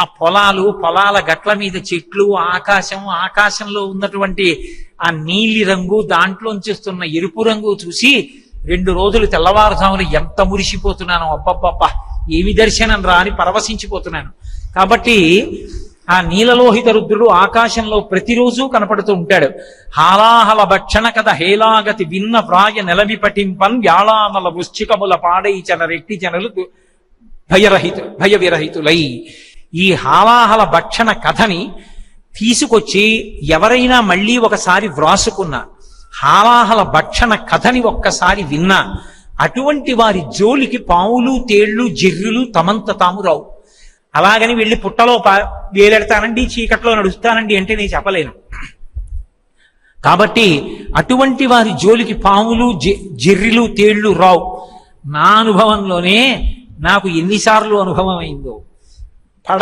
ఆ పొలాలు పొలాల గట్ల మీద చెట్లు ఆకాశం ఆకాశంలో ఉన్నటువంటి ఆ నీలి రంగు దాంట్లోంచి వస్తున్న ఎరుపు రంగు చూసి రెండు రోజులు తెల్లవారుజాములు ఎంత మురిసిపోతున్నాను అబ్బబ్బబ్బా ఏమి దర్శనం రా అని పరవశించిపోతున్నాను. కాబట్టి ఆ నీలలోహిత రుద్రుడు ఆకాశంలో ప్రతిరోజు కనపడుతూ ఉంటాడు. హాలాహల భక్షణ కథ హేలాగతి విన్న ప్రాయ నెలవి పటింపన్ వ్యాళామల వృశ్చికముల పాడై చన రెట్టి జనలు భయరహితు భయ విరహితులై ఈ హాలాహల భక్షణ కథని తీసుకొచ్చి ఎవరైనా మళ్ళీ ఒకసారి వ్రాసుకున్నా హాలాహల భక్షణ కథని ఒక్కసారి విన్నా అటువంటి వారి జోలికి పావులు తేళ్ళు జిర్రులు తమంత తాము రావు. అలాగని వెళ్ళి పుట్టలో వేలెడతానండి చీకట్లో నడుస్తానండి అంటే నేను చెప్పలేను. కాబట్టి అటువంటి వారి జోలికి పాములు జి- జిర్రిలు తేళ్ళు రావు. నా అనుభవంలోనే నాకు ఎన్నిసార్లు అనుభవం అయిందో.